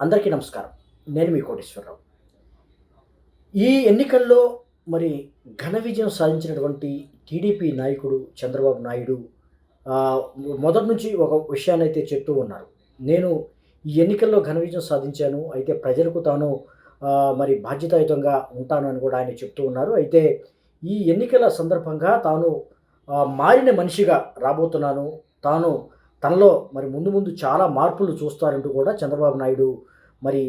అందరికీ నమస్కారం. నేను మీ కోటేశ్వరరావు. ఈ ఎన్నికల్లో మరి ఘన విజయం సాధించినటువంటి టీడీపీ నాయకుడు చంద్రబాబు నాయుడు మొదటి నుంచి ఒక విషయాన్ని అయితే చెప్తూ ఉన్నారు. నేను ఈ ఎన్నికల్లో ఘన విజయం సాధించాను అయితే ప్రజలకు తాను మరి బాధ్యతాయుతంగా ఉంటాను అని కూడా ఆయన చెప్తూ ఉన్నారు. అయితే ఈ ఎన్నికల సందర్భంగా తాను మారిన మనిషిగా రాబోతున్నాను. తాను తనలో మరి ముందు ముందు చాలా మార్పులు చూస్తారంటూ కూడా చంద్రబాబు నాయుడు. మరి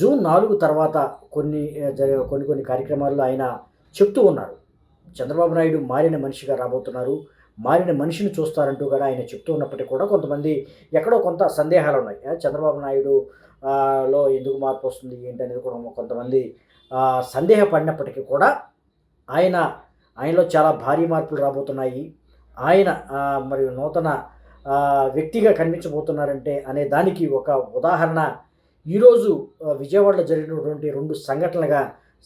జూన్ నాలుగు తర్వాత కొన్ని ఆ, కొన్ని కొన్ని కార్యక్రమాల్లో ఆయన చెప్తూ ఉన్నారు. చంద్రబాబు నాయుడు మారిన మనిషిగా రాబోతున్నారు. మారిన మనిషిని చూస్తారంటూ కూడా ఆయన చెప్తూ ఉన్నప్పటికీ కూడా కొంతమంది ఎక్కడో కొంత సందేహాలు ఉన్నాయి చంద్రబాబు నాయుడు లో ఎందుకు మార్పు వస్తుంది ఏంటి అనేది కూడా కొంతమంది సందేహపడినప్పటికీ కూడా ఆయన ఆయనలో చాలా భారీ మార్పులు రాబోతున్నాయి. ఆయన మరియు నూతన వ్యక్తిగా కనిపించబోతున్నారంటే అనే దానికి ఒక ఉదాహరణ. ఈరోజు విజయవాడలో జరిగినటువంటి రెండు సంఘటనలుగా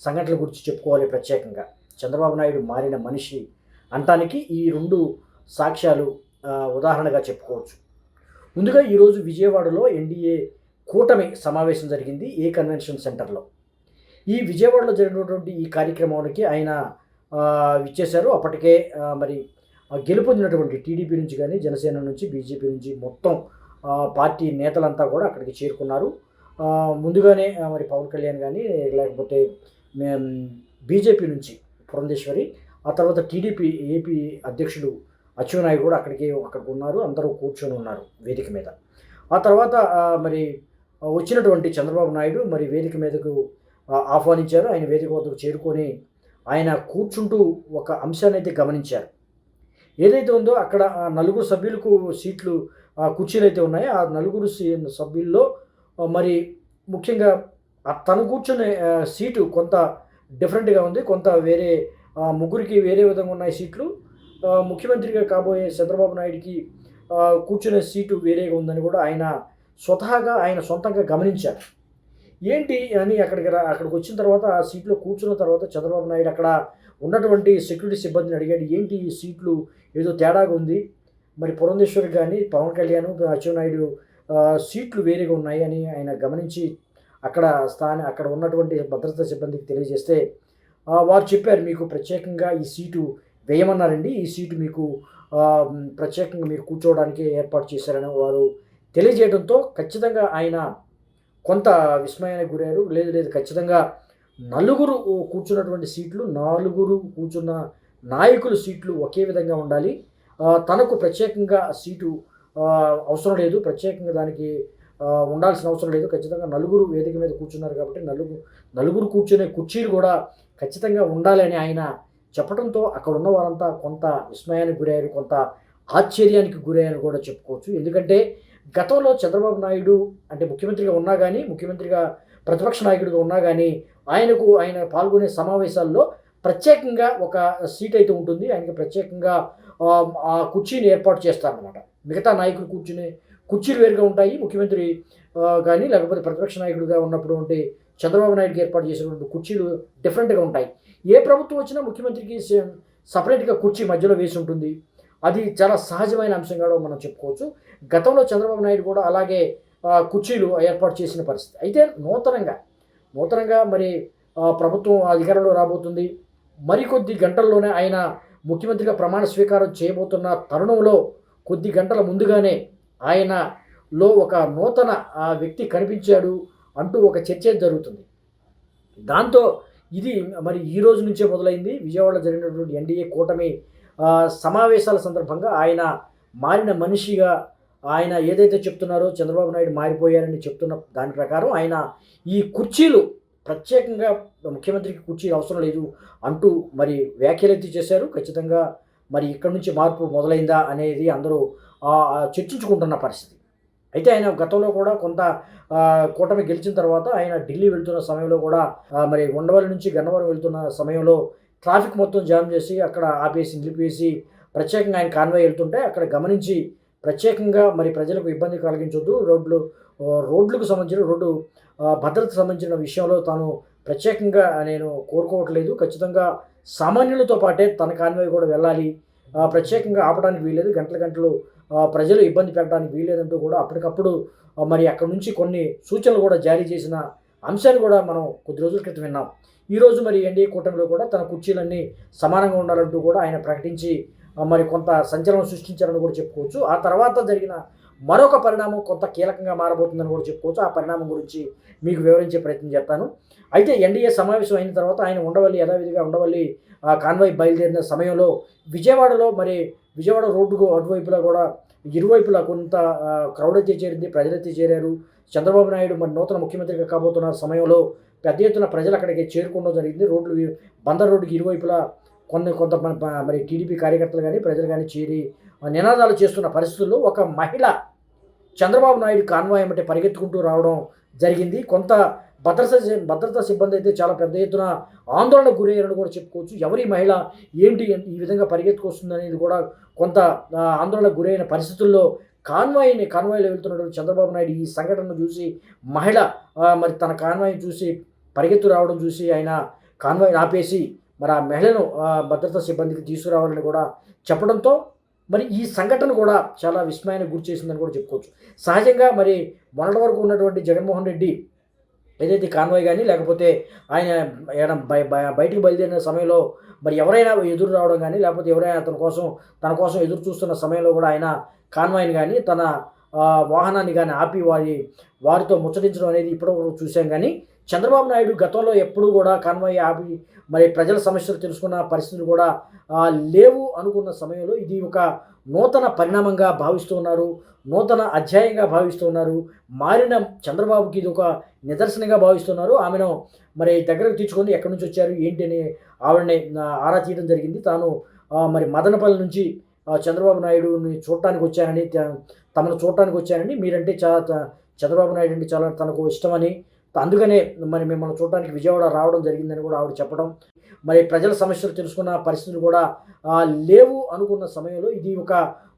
సంఘటనల గురించి చెప్పుకోవాలి ప్రత్యేకంగా. చంద్రబాబు నాయుడు మారిన మనిషి అంటానికి ఈ రెండు సాక్ష్యాలు ఉదాహరణగా చెప్పుకోవచ్చు. ముందుగా ఈరోజు విజయవాడలో ఎన్డీఏ కూటమి సమావేశం జరిగింది ఏ కన్వెన్షన్ సెంటర్లో. ఈ విజయవాడలో జరిగినటువంటి ఈ కార్యక్రమానికి ఆయన ఇచ్చేశారు అప్పటికే మరి గెలుపొందినటువంటి టీడీపీ నుంచి కానీ జనసేన నుంచి బీజేపీ నుంచి మొత్తం పార్టీ నేతలంతా కూడా అక్కడికి చేరుకున్నారు. ముందుగానే మరి పవన్ కళ్యాణ్ కానీ లేకపోతే మేం బీజేపీ నుంచి పురంధేశ్వరి ఆ తర్వాత టీడీపీ ఏపీ అధ్యక్షుడు అచ్చెన్నాయుడు కూడా అక్కడికి అక్కడికి ఉన్నారు. అందరూ కూర్చొని ఉన్నారు వేదిక మీద. ఆ తర్వాత మరి వచ్చినటువంటి చంద్రబాబు నాయుడు మరి వేదిక మీదకు ఆహ్వానించారు. ఆయన వేదిక వద్దకు చేరుకొని ఆయన కూర్చుంటూ ఒక అంశాన్ని అయితే గమనించారు. ఏదైతే ఉందో అక్కడ ఆ నలుగురు సభ్యులకు సీట్లు ఆ కుర్చీలు అయితే ఉన్నాయో. ఆ నలుగురు సీ- సభ్యుల్లో మరి ముఖ్యంగా తను కూర్చునే సీటు కొంత డిఫరెంట్గా ఉంది. కొంత వేరే ముగ్గురికి వేరే విధంగా ఉన్నాయి సీట్లు. ముఖ్యమంత్రిగా కాబోయే చంద్రబాబు నాయుడికి కూర్చునే సీటు వేరేగా ఉందని కూడా ఆయన స్వతహాగా ఆయన సొంతంగా గమనించారు. ఏంటి అని అక్కడికి రా అక్కడికి వచ్చిన తర్వాత ఆ సీట్లో కూర్చున్న తర్వాత చంద్రబాబు నాయుడు అక్కడ ఉన్నటువంటి సెక్యూరిటీ సిబ్బందిని అడిగాడు ఏంటి ఈ సీట్లు? ఏదో తేడాగా ఉంది. మరి పురంధేశ్వరి కానీ పవన్ కళ్యాణ్ అచ్చెన్నాయుడు సీట్లు వేరేగా ఉన్నాయి అని ఆయన గమనించి అక్కడ స్థాన అక్కడ ఉన్నటువంటి భద్రతా సిబ్బందికి తెలియజేస్తే వారు చెప్పారు మీకు ప్రత్యేకంగా ఈ సీటు వేయమన్నారండి. ఈ సీటు మీకు ప్రత్యేకంగా మీరు కూర్చోవడానికి ఏర్పాటు చేశారని వారు తెలియజేయడంతో ఖచ్చితంగా ఆయన కొంత విస్మయానికి గురయ్యారు. లేదు లేదు ఖచ్చితంగా నలుగురు కూర్చున్నటువంటి సీట్లు నలుగురు కూర్చున్న నాయకుల సీట్లు ఒకే విధంగా ఉండాలి. తనకు ప్రత్యేకంగా సీటు అవసరం లేదు. ప్రత్యేకంగా దానికి ఉండాల్సిన అవసరం లేదు. ఖచ్చితంగా నలుగురు వేదిక మీద కూర్చున్నారు కాబట్టి నలుగురు నలుగురు కూర్చునే కుర్చీలు కూడా ఖచ్చితంగా ఉండాలి అని ఆయన చెప్పడంతో అక్కడ ఉన్న వారంతా కొంత విస్మయానికి గురయ్యారు. కొంత ఆశ్చర్యానికి గురయ్యారు కూడా చెప్పుకోవచ్చు. ఎందుకంటే గతంలో చంద్రబాబు నాయుడు అంటే ముఖ్యమంత్రిగా ఉన్నా కానీ ముఖ్యమంత్రిగా ప్రతిపక్ష నాయకుడిగా ఉన్నా కానీ ఆయనకు ఆయన పాల్గొనే సమావేశాల్లో ప్రత్యేకంగా ఒక సీట్ అయితే ఉంటుంది. ఆయనకి ప్రత్యేకంగా ఆ, కుర్చీని ఏర్పాటు చేస్తారనమాట మిగతా నాయకులు కూర్చునే కుర్చీలు వేరుగా ఉంటాయి. ముఖ్యమంత్రి కానీ లేకపోతే ప్రతిపక్ష నాయకుడిగా ఉన్నప్పుడు ఉంటే చంద్రబాబు నాయుడుకి ఏర్పాటు చేసినటువంటి కుర్చీలు డిఫరెంట్గా ఉంటాయి. ఏ ప్రభుత్వం వచ్చినా ముఖ్యమంత్రికి సపరేట్గా కుర్చీ మధ్యలో వేసి ఉంటుంది. అది చాలా సహజమైన అంశంగా మనం చెప్పుకోవచ్చు. గతంలో చంద్రబాబు నాయుడు కూడా అలాగే కుర్చీలు ఏర్పాటు చేసిన పరిస్థితి. అయితే నూతనంగా నూతనంగా మరి ప్రభుత్వం అధికారంలో రాబోతుంది. మరికొద్ది గంటల్లోనే ఆయన ముఖ్యమంత్రిగా ప్రమాణ స్వీకారం చేయబోతున్న తరుణంలో కొద్ది గంటల ముందుగానే ఆయనలో ఒక నూతన ఆ, వ్యక్తి కనిపించాడు అంటూ ఒక చర్చ జరుగుతుంది. దాంతో ఇది మరి ఈ రోజు నుంచే మొదలైంది. విజయవాడలో జరిగినటువంటి ఎన్డీఏ కూటమి సమావేశాల సందర్భంగా ఆయన మారిన మనిషిగా ఆయన ఏదైతే చెప్తున్నారో చంద్రబాబు నాయుడు మారిపోయారని చెప్తున్న దాని ప్రకారం ఆయన ఈ కుర్చీలు ప్రత్యేకంగా ముఖ్యమంత్రికి కుర్చీ అవసరం లేదు అంటూ మరి వ్యాఖ్యలెత్తి చేశారు. ఖచ్చితంగా మరి ఇక్కడ నుంచి మార్పు మొదలైందా అనేది అందరూ చర్చించుకుంటున్న పరిస్థితి. అయితే ఆయన గతంలో కూడా కొంత కూటమి గెలిచిన తర్వాత ఆయన ఢిల్లీ వెళ్తున్న సమయంలో కూడా మరి ఉండవల్లి నుంచి గన్నవరం వెళ్తున్న సమయంలో ట్రాఫిక్ మొత్తం జామ్ చేసి అక్కడ ఆపేసి నిలిపేసి ప్రత్యేకంగా ఆయన కాన్వాయ్ వెళ్తుంటే అక్కడ గమనించి ప్రత్యేకంగా మరి ప్రజలకు ఇబ్బంది కలిగించొద్దు. రోడ్లు రోడ్లకు సంబంధించిన రోడ్డు భద్రతకు సంబంధించిన విషయంలో తాను ప్రత్యేకంగా నేను కోరుకోవట్లేదు. ఖచ్చితంగా సామాన్యులతో పాటే తన కాన్వాయ్ కూడా వెళ్ళాలి. ప్రత్యేకంగా ఆపడానికి వీలేదు గంటల గంటలు ప్రజలు ఇబ్బంది పెట్టడానికి వీలేదంటూ కూడా అప్పటికప్పుడు మరి అక్కడ నుంచి కొన్ని సూచనలు కూడా జారీ చేసిన అంశాన్ని కూడా మనం కొద్ది రోజుల క్రితం విన్నాం. ఈరోజు మరి ఎన్డీఏ కూటమిలో కూడా తన కుర్చీలన్నీ సమానంగా ఉండాలంటూ కూడా ఆయన ప్రకటించి మరి కొంత సంచలనం సృష్టించారని కూడా చెప్పుకోవచ్చు. ఆ తర్వాత జరిగిన మరొక పరిణామం కొంత కీలకంగా మారబోతుందని కూడా చెప్పుకోవచ్చు. ఆ పరిణామం గురించి మీకు వివరించే ప్రయత్నం చేస్తాను. అయితే ఎన్డీఏ సమావేశం అయిన తర్వాత ఆయన ఉండవల్లి యథావిధిగా ఉండవల్లి కాన్వాయ్ బయలుదేరిన సమయంలో విజయవాడలో మరి విజయవాడ రోడ్డుకు అటువైపులా కూడా ఇరువైపులా కొంత క్రౌడ్ అయితే చేరింది ప్రజలైతే చేరారు. చంద్రబాబు నాయుడు మరి నూతన ముఖ్యమంత్రిగా కాబోతున్న సమయంలో పెద్ద ఎత్తున ప్రజలు అక్కడికి చేరుకోవడం జరిగింది. రోడ్లు బందర్ రోడ్డుకి ఇరువైపులా కొన్ని కొంత మరి టీడీపీ కార్యకర్తలు కానీ ప్రజలు కానీ చేరి నినాదాలు చేస్తున్న పరిస్థితుల్లో ఒక మహిళ చంద్రబాబు నాయుడు కాన్వాయ్ అంటే పరిగెత్తుకుంటూ రావడం జరిగింది. కొంత భద్రతా భద్రతా సిబ్బంది అయితే చాలా పెద్ద ఎత్తున ఆందోళనకు గురయ్యారని కూడా చెప్పుకోవచ్చు. ఎవరి మహిళ ఏంటి ఈ విధంగా పరిగెత్తుకొస్తుంది అనేది కూడా కొంత ఆ, ఆందోళనకు గురైన పరిస్థితుల్లో కాన్వాయ్ని కాన్వాయ్లో వెళ్తున్నటువంటి చంద్రబాబు నాయుడు ఈ సంఘటనను చూసి మహిళ మరి తన కాన్వాయ్ని చూసి పరిగెత్తు రావడం చూసి ఆయన కాన్వాయ్ ఆపేసి మరి ఆ మహిళను భద్రతా సిబ్బందికి తీసుకురావాలని కూడా చెప్పడంతో మరి ఈ సంఘటన కూడా చాలా విస్మయానికి గురి చేసిందని కూడా చెప్పుకోవచ్చు. సహజంగా మరి మొన్నటి వరకు ఉన్నటువంటి జగన్మోహన్ రెడ్డి ఏదైతే కాన్వాయ్ కానీ లేకపోతే ఆయన ఏదైనా బయటికి బయలుదేరిన సమయంలో మరి ఎవరైనా ఎదురు రావడం కానీ లేకపోతే ఎవరైనా అతని కోసం తన కోసం ఎదురు చూస్తున్న సమయంలో కూడా ఆయన కాన్వాయ్ని కానీ తన వాహనాన్ని కానీ ఆపి వారి వారితో ముచ్చటించడం అనేది ఇప్పటివరకు చూసాం కానీ చంద్రబాబు నాయుడు గతంలో ఎప్పుడూ కూడా కాన్వాయ్ ఆపి మరి ప్రజల సమస్యలు తెలుసుకున్న పరిస్థితులు కూడా లేవు అనుకున్న సమయంలో ఇది ఒక నూతన పరిణామంగా భావిస్తూ ఉన్నారు నూతన అధ్యాయంగా భావిస్తూ ఉన్నారు. మారిన చంద్రబాబుకి ఇది ఒక నిదర్శనంగా భావిస్తున్నారు ఆమెను మరి దగ్గరకు తీసుకొని ఎక్కడి నుంచి వచ్చారు ఏంటి అని ఆవిడని ఆరా తీయడం జరిగింది. తాను మరి మదనపల్లి నుంచి చంద్రబాబు నాయుడుని చూడటానికి వచ్చానని తమను చూడటానికి వచ్చానని మీరంటే చాలా చంద్రబాబు నాయుడు అంటే చాలా తనకు ఇష్టమని అందుకనే మరి మిమ్మల్ని చూడటానికి విజయవాడ రావడం జరిగిందని కూడా ఆవిడ చెప్పడం. మరి ప్రజల సమస్యలు తెలుసుకున్న పరిస్థితులు కూడా లేవు అనుకున్న సమయంలో ఇది ఒక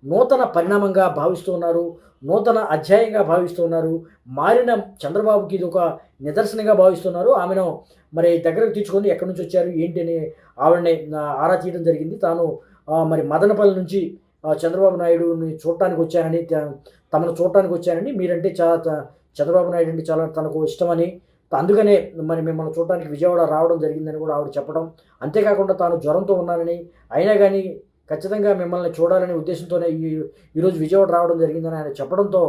నూతన పరిణామంగా భావిస్తున్నారు నూతన అధ్యాయంగా భావిస్తున్నారు మారిన చంద్రబాబుకి ఇది ఒక నిదర్శనంగా భావిస్తున్నారు ఆమెను మరి దగ్గరకు తీసుకొని ఎక్కడి నుంచి వచ్చారు ఏంటి అని ఆవిడని ఆరా తీయడం జరిగింది. తాను మరి మదనపల్లి నుంచి చంద్రబాబు నాయుడుని చూడటానికి వచ్చానని తమను చూడటానికి వచ్చానని మీరంటే చాలా చంద్రబాబు నాయుడు అంటే చాలా తనకు ఇష్టమని అందుకనే మరి మిమ్మల్ని చూడటానికి విజయవాడ రావడం జరిగిందని కూడా ఆవిడ చెప్పడం అంతేకాకుండా తాను జ్వరంతో ఉన్నానని అయినా కానీ ఖచ్చితంగా మిమ్మల్ని చూడాలనే ఉద్దేశంతోనే ఈ ఈరోజు విజయవాడ రావడం జరిగిందని ఆయన చెప్పడంతో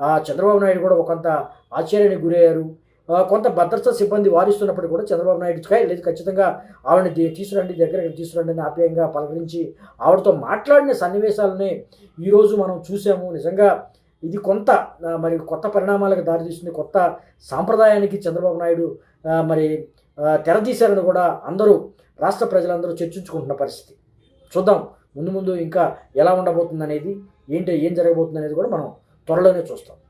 ఆ చంద్రబాబు నాయుడు కూడా ఒకంత ఆశ్చర్యానికి గురయ్యారు. కొంత భద్రతా సిబ్బంది వారిస్తున్నప్పుడు కూడా చంద్రబాబు నాయుడు లేదు ఖచ్చితంగా ఆవిడని తీసుకురండి దగ్గరికి తీసుకురండి అని ఆప్యాయంగా పలకరించి ఆవిడతో మాట్లాడిన సన్నివేశాలని ఈరోజు మనం చూసాము. నిజంగా ఇది కొంత మరి కొత్త పరిణామాలకు దారితీస్తుంది కొత్త సాంప్రదాయానికి చంద్రబాబు నాయుడు మరి తెరదీశారని కూడా అందరూ రాష్ట్ర ప్రజలందరూ చర్చించుకుంటున్న పరిస్థితి. చూద్దాం ముందు ముందు ఇంకా ఎలా ఉండబోతుంది అనేది ఏంటి ఏం జరగబోతుంది అనేది కూడా మనం త్వరలోనే చూస్తాం.